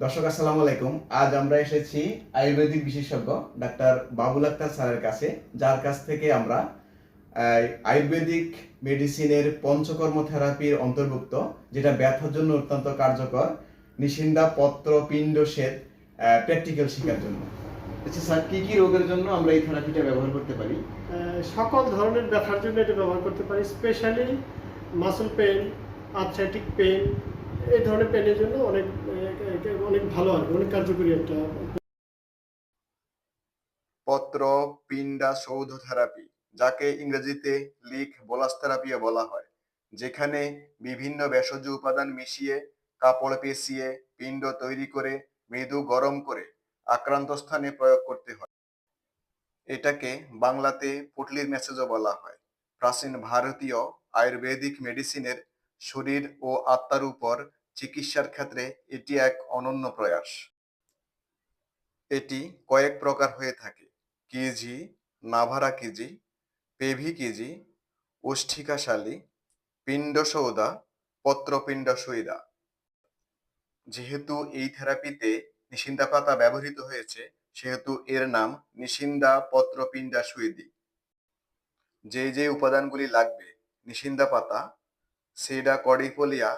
দর্শক, আসসালামু আলাইকুম। আজ আমরা এসেছি আয়ুর্বেদিক বিশেষজ্ঞ ডাক্তার বাবুল আক্তার স্যারের কাছে, যার কাছ থেকে আমরা আয়ুর্বেদিক মেডিসিনের পঞ্চকর্ম থেরাপির অন্তর্ভুক্ত, যেটা ব্যথার জন্য অত্যন্ত কার্যকর, নিশিন্দা পত্র পিণ্ড শ্বেত প্র্যাকটিক্যাল শেখার জন্য। আচ্ছা স্যার, কি কি রোগের জন্য আমরা এই থেরাপিটা ব্যবহার করতে পারি? সকল ধরনের ব্যথার জন্য এটা ব্যবহার করতে পারি, specially muscle pain arthritic pain এই ধরনের পেনের জন্য অনেক অনেক ভালো আর অনেক কার্যকরী একটা পত্র পিণ্ডা সৌধ থেরাপি যাকে ইংরেজিতে লিক বোলাস থেরাপিও বলা হয়, যেখানে বিভিন্ন ভেষজ উপাদান মিশিয়ে কাপড় পেঁচিয়ে পিণ্ড তৈরি করে মৃদু গরম করে আক্রান্ত স্থানে প্রয়োগ করতে হয়। এটাকে বাংলাতে পুটলির মেসেজও বলা হয়। প্রাচীন ভারতীয় আয়ুর্বেদিক মেডিসিনের শরীর ও আত্মার উপর চিকিৎসার ক্ষেত্রে এটি এক অনন্য প্রয়াস। এটি কয়েক প্রকার হয়ে থাকে। কেজি, নাভারা কেজি, পেভি কেজি উষ্ঠিকাশালী পিণ্ডসৌদা পত্রপিণ্ড সৈদা যেহেতু এই থেরাপিতে নিশিন্দা পাতা ব্যবহৃত হয়েছে, সেহেতু এর নাম নিশিন্দা পত্রপিণ্ডা সুইদি যে যে উপাদানগুলি লাগবে নিশিন্দা পাতা সেডা কডিফোলিয়া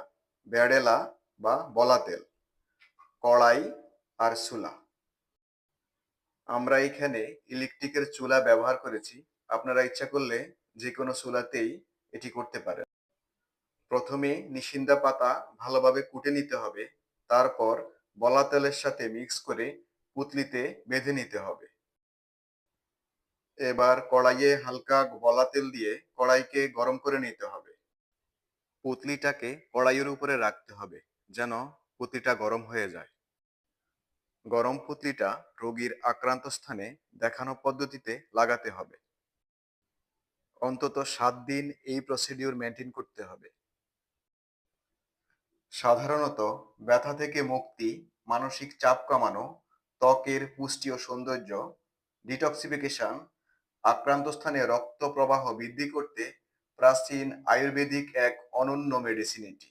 ব্যাডেলা বা বলাতেল, কড়াই আর চুলা। আমরা এখানে ইলেকট্রিকের চুলা ব্যবহার করেছি। আপনারা ইচ্ছা করলে যে কোনো চুলাতেই এটি করতে পারেন। প্রথমে নিশিন্দা পাতা ভালোভাবে কুটে নিতে হবে। তারপর বলা তেলের সাথে মিক্স করে পুতলিতে বেঁধে নিতে হবে। এবার কড়াইয়ে হালকা বলা তেল দিয়ে কড়াইকে গরম করে নিতে হবে। পুতলিটাকে কড়াইয়ের উপরে রাখতে হবে, যেন পুতলিটা গরম হয়ে যায়। গরম পুতলিটা রোগীর আক্রান্ত স্থানে দেখানো পদ্ধতিতে লাগাতে হবে। অন্তত সাত দিন এই প্রসিডিউর মেনটেন করতে হবে। সাধারণত ব্যথা থেকে মুক্তি, মানসিক চাপ কমানো, ত্বকের পুষ্টি ও সৌন্দর্য ডিটক্সিফিকেশন আক্রান্ত স্থানে রক্ত প্রবাহ বৃদ্ধি করতে প্রাচীন আয়ুর্বেদিক এক অনন্য মেডিসিন এটি।